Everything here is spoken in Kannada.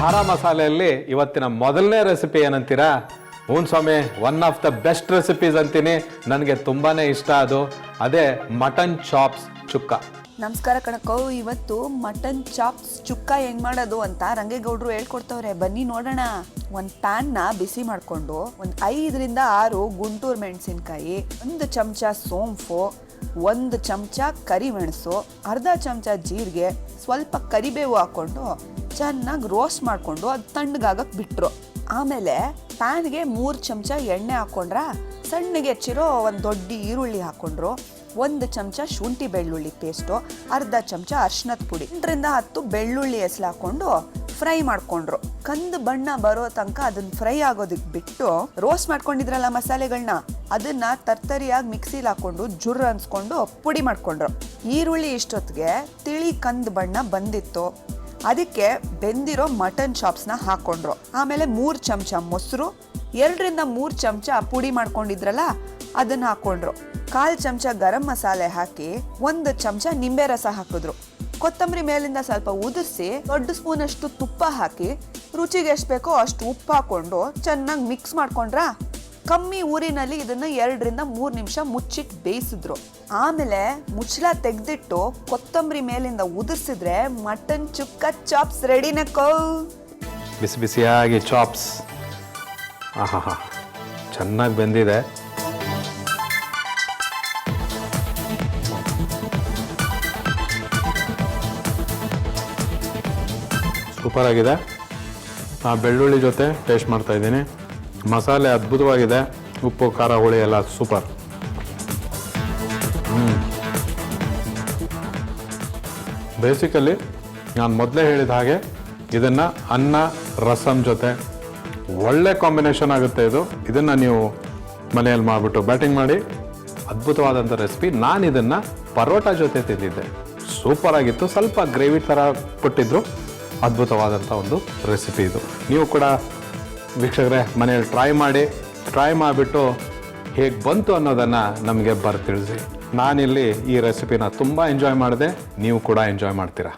ಖಾರ ಮಸಾಲೆಯಲ್ಲಿ ಇವತ್ತಿನ ಮೊದಲನೇ ರೆಸಿಪಿ ಏನಂತೀರಾ? ಹ್ಞೂ ಸ್ವಾಮಿ one of the best recipes ಅಂತೀನಿ. ನನಗೆ ತುಂಬಾ ಇಷ್ಟ ಅದು. ಅದೇ ಮಟನ್ ಚಾಪ್ಸ್ ಚುಕ್ಕ. ನಮಸ್ಕಾರ ಕಣಕೋ ಇವತ್ತು ಮಟನ್ ಚಾಪ್ಸ್ ಚುಕ್ಕ ಹೆಂಗ್ ಮಾಡೋದು ಅಂತ ರಂಗೇಗೌಡರು ಹೇಳ್ಕೊಡ್ತವ್ರೆ. ಬನ್ನಿ ನೋಡೋಣ. ಒಂದು ಪ್ಯಾನ್ನ ಬಿಸಿ ಮಾಡಿಕೊಂಡು ಒಂದು ಐದರಿಂದ ಆರು ಗುಂಟೂರು ಮೆಣಸಿನ್ಕಾಯಿ, ಒಂದು ಚಮಚ ಸೋಂಫು ಒಂದು ಚಮಚ ಕರಿಮೆಣಸು, ಅರ್ಧ ಚಮಚ ಜೀರಿಗೆ, ಸ್ವಲ್ಪ ಕರಿಬೇವು ಹಾಕೊಂಡು ಚೆನ್ನಾಗಿ ರೋಸ್ಟ್ ಮಾಡಿಕೊಂಡು ಅದು ತಣ್ಣಗಾಗಕ್ಕೆ ಬಿಟ್ಟರು ಆಮೇಲೆ ಪ್ಯಾನ್ಗೆ ಮೂರು ಚಮಚ ಎಣ್ಣೆ ಹಾಕ್ಕೊಂಡ್ರೆ ಸಣ್ಣಗೆ ಹೆಚ್ಚಿರೋ ಒಂದು ದೊಡ್ಡ ಈರುಳ್ಳಿ ಹಾಕೊಂಡ್ರು, ಒಂದು ಚಮಚ ಶುಂಠಿ ಬೆಳ್ಳುಳ್ಳಿ ಪೇಸ್ಟು ಅರ್ಧ ಚಮಚ ಅರ್ಶಿನದ ಪುಡಿ. ಇದರಿಂದ ಹತ್ತು ಬೆಳ್ಳುಳ್ಳಿ ಎಸ್ಲು ಹಾಕ್ಕೊಂಡು ಫ್ರೈ ಮಾಡ್ಕೊಂಡ್ರು. ಕಂದು ಬಣ್ಣ ಬರೋ ತನಕ ಅದನ್ನ ಫ್ರೈ ಆಗೋದಕ್ಕೆ ಬಿಟ್ಟು ರೋಸ್ಟ್ ಮಾಡ್ಕೊಂಡಿದ್ರಲ್ಲ ಮಸಾಲೆಗಳನ್ನ ಅದನ್ನ ತರ್ತರಿಯಾಗಿ ಮಿಕ್ಸಿಲಿ ಹಾಕೊಂಡು ಜುರ್ ಅನ್ಸ್ಕೊಂಡು ಪುಡಿ ಮಾಡ್ಕೊಂಡ್ರು. ಈರುಳ್ಳಿ ಇಷ್ಟೊತ್ತಿಗೆ ತಿಳಿ ಕಂದು ಬಣ್ಣ ಬಂದಿತ್ತು. ಅದಕ್ಕೆ ಬೆಂದಿರೋ ಮಟನ್ ಚಾಪ್ಸ್ನ ಹಾಕ್ಕೊಂಡ್ರು ಆಮೇಲೆ ಮೂರು ಚಮಚ ಮೊಸರು, ಎರಡರಿಂದ ಮೂರು ಚಮಚ ಪುಡಿ ಮಾಡ್ಕೊಂಡಿದ್ರಲ್ಲ, ಅದನ್ನು ಹಾಕ್ಕೊಂಡ್ರು ಕಾಲು ಚಮಚ ಗರಂ ಮಸಾಲೆ ಹಾಕಿ ಒಂದು ಚಮಚ ನಿಂಬೆ ರಸ ಹಾಕಿದ್ರು. ಕೊತ್ತಂಬರಿ ಮೇಲಿಂದ ಸ್ವಲ್ಪ ಉದಿಸಿ ದೊಡ್ಡ ಸ್ಪೂನಷ್ಟು ತುಪ್ಪ ಹಾಕಿ ರುಚಿಗೆ ಎಷ್ಟು ಬೇಕೋ ಅಷ್ಟು ಉಪ್ಪು ಹಾಕ್ಕೊಂಡು ಚೆನ್ನಾಗಿ ಮಿಕ್ಸ್ ಮಾಡ್ಕೊಂಡ್ರಾ? ಕಮ್ಮಿ ಊರಿನಲ್ಲಿ ಇದನ್ನ ಎರಡರಿಂದ ಮೂರು ನಿಮಿಷ ಮುಚ್ಚಿಟ್ಟು ಬೇಯಿಸಿದ್ರು. ಆಮೇಲೆ ಮುಚ್ಚಳ ತೆಗೆದಿಟ್ಟು ಕೊತ್ತಂಬರಿ ಮೇಲಿಂದ ಉದುರಿಸಿದ್ರೆ ಮಟನ್ ಚುಕ್ಕ ಚಾಪ್ಸ್ ರೆಡಿನಕ್ಕೋ ಬಿಸಿ ಬಿಸಿಯಾಗಿ ಚಾಪ್ಸ್. ಚೆನ್ನಾಗಿ ಬೆಂದಿದೆ. ಸೂಪರ್ ಆಗಿದೆ. ಆ ಬೆಳ್ಳುಳ್ಳಿ ಜೊತೆ ಟೇಸ್ಟ್ ಮಾಡ್ತಾ ಇದ್ದೀನಿ. ಮಸಾಲೆ ಅದ್ಭುತವಾಗಿದೆ. ಉಪ್ಪು, ಖಾರ, ಹುಳಿ ಎಲ್ಲ ಸೂಪರ್ ಬೇಸಿಕಲಿ ನಾನು ಮೊದಲೇ ಹೇಳಿದ ಹಾಗೆ ಇದನ್ನು ಅನ್ನ ರಸಮ್ ಜೊತೆ ಒಳ್ಳೆ ಕಾಂಬಿನೇಷನ್ ಆಗುತ್ತೆ ಇದು. ಇದನ್ನು ನೀವು ಮನೆಯಲ್ಲಿ ಮಾಡಿಬಿಟ್ಟು ಬ್ಯಾಟಿಂಗ್ ಮಾಡಿ. ಅದ್ಭುತವಾದಂಥ ರೆಸಿಪಿ ನಾನು ಇದನ್ನು ಪರೋಟ ಜೊತೆ ತಿಂದಿದ್ದೆ. ಸೂಪರ್ ಆಗಿತ್ತು. ಸ್ವಲ್ಪ ಗ್ರೇವಿ ಥರ ಕೊಟ್ಟಿದ್ದರು ಅದ್ಭುತವಾದಂಥ ಒಂದು ರೆಸಿಪಿ ಇದು. ನೀವು ಕೂಡ ವೀಕ್ಷಕರೇ, ಮನೆಯಲ್ಲಿ ಟ್ರೈ ಮಾಡಿ ಟ್ರೈ ಮಾಡಿಬಿಟ್ಟು ಹೇಗೆ ಬಂತು ಅನ್ನೋದನ್ನು ನಮಗೆ ಬರ್ತಿಳಿಸಿ ನಾನಿಲ್ಲಿ ಈ ರೆಸಿಪಿನ ತುಂಬ ಎಂಜಾಯ್ ಮಾಡಿದೆ, ನೀವು ಕೂಡ ಎಂಜಾಯ್ ಮಾಡ್ತೀರಾ.